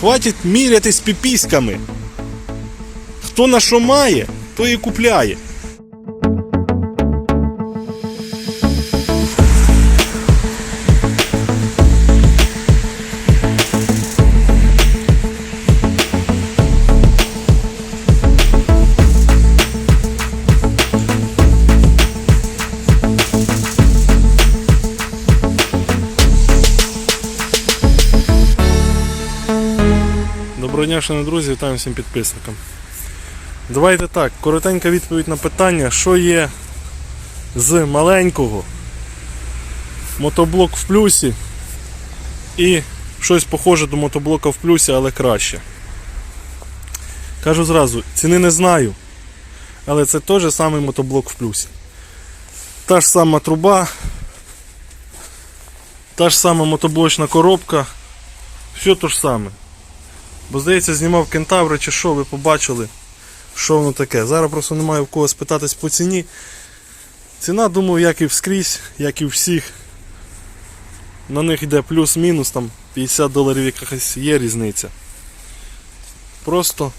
хватить мірятись піпіськами. Хто на що має, то і купляє. Доброго дня, шановні друзі, вітаю всім підписникам. Давайте так, коротенька відповідь на питання, що є з маленького мотоблок в плюсі і щось похоже до мотоблока в плюсі, але краще. Кажу зразу, ціни не знаю, але це той же самий мотоблок в плюсі. Та ж сама труба, та ж сама мотоблочна коробка, все то ж саме. Бо здається, знімав кентаври чи що, ви побачили, що воно таке. Зараз просто немає в кого спитатись по ціні. Ціна, думаю, як і вскрізь, як і всіх. На них йде плюс-мінус, там 50 доларів якась є різниця. Просто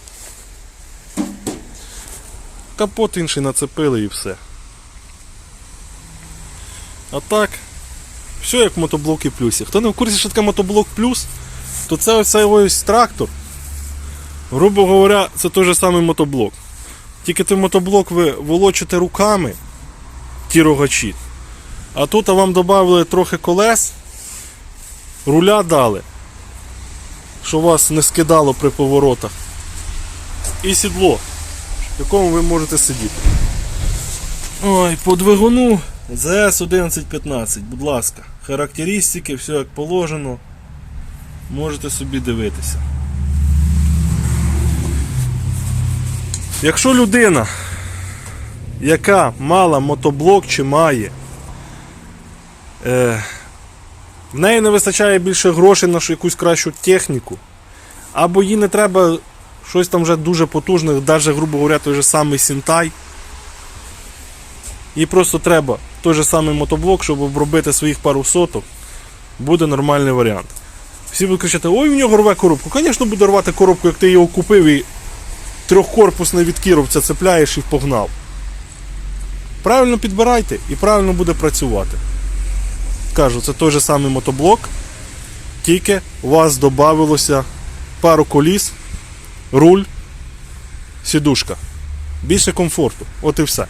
капот інший нацепили і все. А так, все як в мотоблокі плюсі. Хто не в курсі, що таке мотоблок плюс, то це оцей ось трактор. Грубо говоря, це той же самий мотоблок. Тільки той мотоблок ви волочите руками, ті рогачі. А тут вам додали трохи колес, руля дали, що вас не скидало при поворотах. І сідло, в якому ви можете сидіти. Ой, по двигуну ЗС 1115, будь ласка, характеристики, все як положено. Можете собі дивитися. Якщо людина, яка мала мотоблок чи має, е, в неї не вистачає більше грошей на якусь кращу техніку, або їй не треба щось там вже дуже потужне, навіть, грубо говоря, той же самий Сінтай. Їй просто треба той же самий мотоблок, щоб обробити своїх пару соток, буде нормальний варіант. Всі будуть кричати, ой, у нього рве коробку. Звісно, буде рвати коробку, як ти його купив і трьохкорпусний від кіровця цепляєш і погнав. Правильно підбирайте і правильно буде працювати. Кажу, це той же самий мотоблок, тільки у вас додавилося пару коліс, руль, сідушка. Більше комфорту. От і все.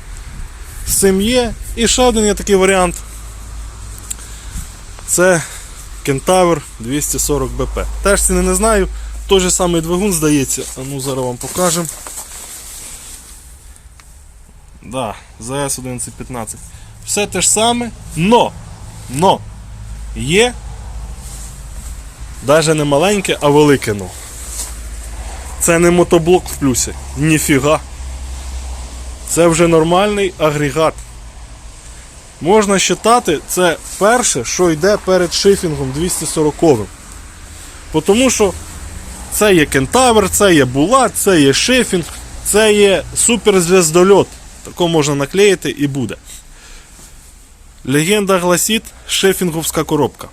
З цим є. І ще один є такий варіант. Це Кентавр 240 БП. Теж ціни не знаю. Той же самий двигун здається. А ну зараз вам покажемо. Да, ЗС 1115. Все те ж саме, но, но є навіть не маленьке, а велике но. Це не мотоблок в плюсі. Ніфіга. Це вже нормальний агрегат. Можна вважати, це перше, що йде перед шифінгом 240-м. Тому що це є кентавр, це є булат, це є шифінг, це є суперзвездольот. Тако можна наклеїти і буде. Легенда гласить шефінговська коробка.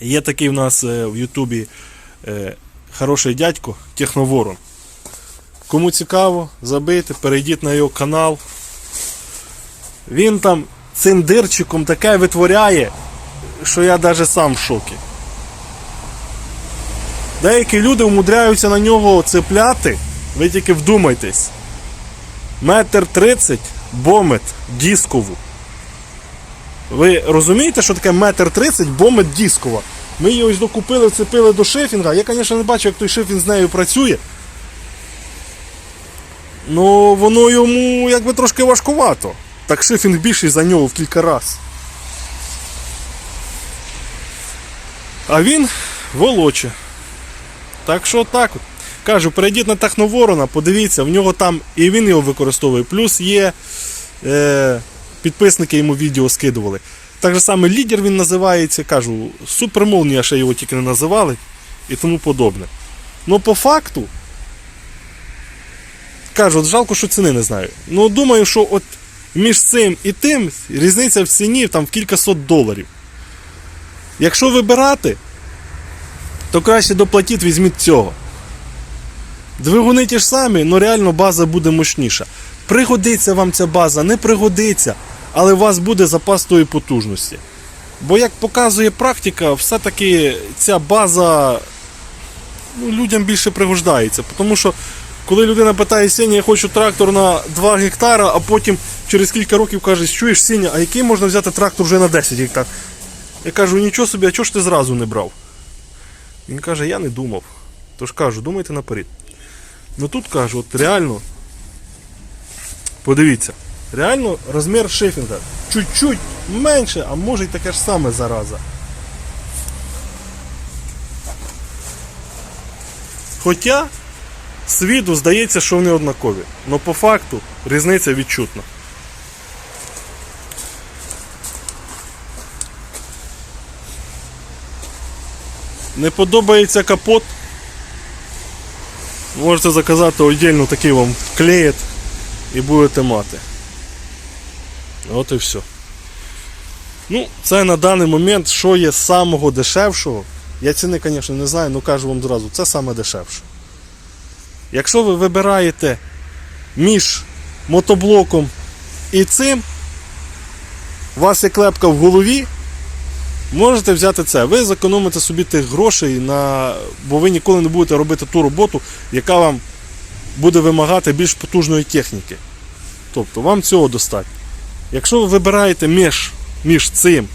Є такий в нас е, в Ютубі е, хороший дядько Техноворон. Кому цікаво, забийте, перейдіть на його канал. Він там цим дирчиком таке витворяє, що я навіть сам в шокі. Деякі люди умудряються на нього цепляти, ви тільки вдумайтесь. Метр тридцять бомет дискову. Ви розумієте, що таке метр тридцять бомет дискова? Ми її ось докупили, вцепили до шифінга. Я, звісно, не бачу, як той шифінг з нею працює. Ну, воно йому якби трошки важкувато. Так шифінг більший за нього в кілька разів. А він волоче. Так що так. Кажу, перейдіть на Техноворона, подивіться, в нього там і він його використовує. Плюс є е, підписники йому відео скидували. Так же саме лідер він називається, кажу, супермолнія ще його тільки не називали і тому подобне. Ну по факту, кажу, от жалко, що ціни не знаю. Ну думаю, що от між цим і тим різниця в ціні там в кількасот доларів. Якщо вибирати, то краще доплатіть, візьміть цього. Двигуни ті ж самі, але реально база буде мощніша. Пригодиться вам ця база, не пригодиться, але у вас буде запас тої потужності. Бо як показує практика, все-таки ця база ну, людям більше пригождається. Тому що коли людина питає Сеня, я хочу трактор на 2 гектара, а потім через кілька років каже, чуєш Сеня, а який можна взяти трактор вже на 10 гектар? Я кажу, нічого собі, а чого ж ти зразу не брав? Він каже, я не думав. Тож кажу, думайте наперед. Ну тут кажу, от реально, подивіться, реально розмір шифінга чуть-чуть менше, а може й таке ж саме зараза. Хоча з виду здається, що вони однакові. але по факту різниця відчутна. Не подобається капот. Можете заказати віддільно такий вам клеєт і будете мати. От і все. Ну, це на даний момент, що є самого дешевшого. Я ціни, звісно, не знаю, але кажу вам зразу, це саме дешевше. Якщо ви вибираєте між мотоблоком і цим, у вас є клепка в голові, можете взяти це. Ви зекономите собі тих грошей, на... бо ви ніколи не будете робити ту роботу, яка вам буде вимагати більш потужної техніки. Тобто вам цього достатньо. Якщо ви вибираєте між, між цим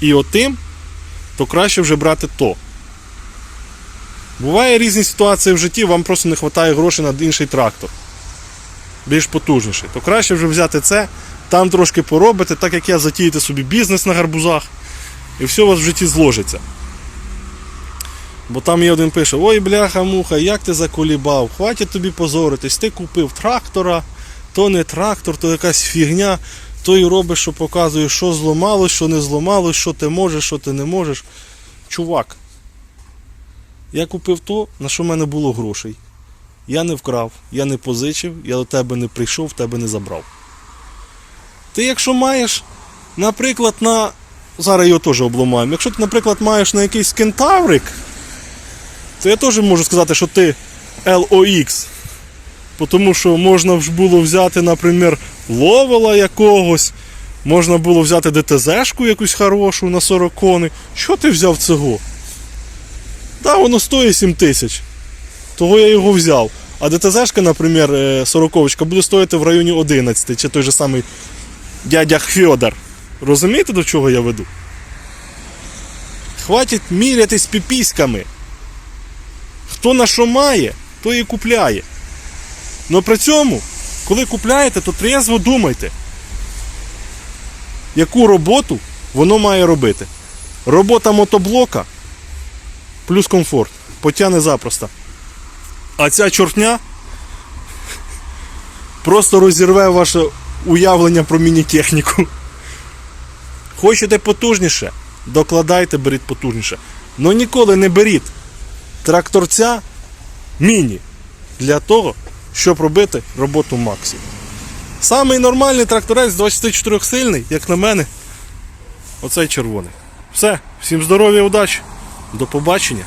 і отим, то краще вже брати то. Буває різні ситуації в житті, вам просто не вистачає грошей на інший трактор. Більш потужніший. То краще вже взяти це, там трошки поробити, так як я затіяти собі бізнес на гарбузах, і все у вас в житті зложиться. Бо там є один пише: Ой, бляха-муха, як ти заколібав, хватить тобі позоритись, ти купив трактора, то не трактор, то якась фігня, то і робиш, що показуєш, що зламалось, що не зламалось, що ти можеш, що ти не можеш. Чувак, я купив то, на що в мене було грошей. Я не вкрав, я не позичив, я до тебе не прийшов, тебе не забрав. Ти, якщо маєш, наприклад, на. Зараз його теж обламаємо. Якщо ти, наприклад, маєш на якийсь кентаврик, то я теж можу сказати, що ти LOX. Тому що можна ж було взяти, наприклад, ловела якогось, можна було взяти ДТЗ-шку якусь хорошу на 40 коней. Що ти взяв цього? Так, воно стоїть 7 тисяч. Того я його взяв. А ДТЗ-шка, наприклад, 40 буде стоїти в районі 11, чи той же самий дядя Фьодор. Розумієте, до чого я веду? Хватить мірятись піпіськами. Хто на що має, то і купляє. Но при цьому, коли купляєте, то трезво думайте, яку роботу воно має робити. Робота мотоблока плюс комфорт. Потягне запросто. А ця чортня просто розірве ваше уявлення про міні-техніку. Хочете потужніше? Докладайте, беріть потужніше. Но ніколи не беріть тракторця міні для того, щоб робити роботу максимум. Самий нормальний тракторець 24 сильний, як на мене, оцей червоний. Все, всім здоров'я, удачі, до побачення.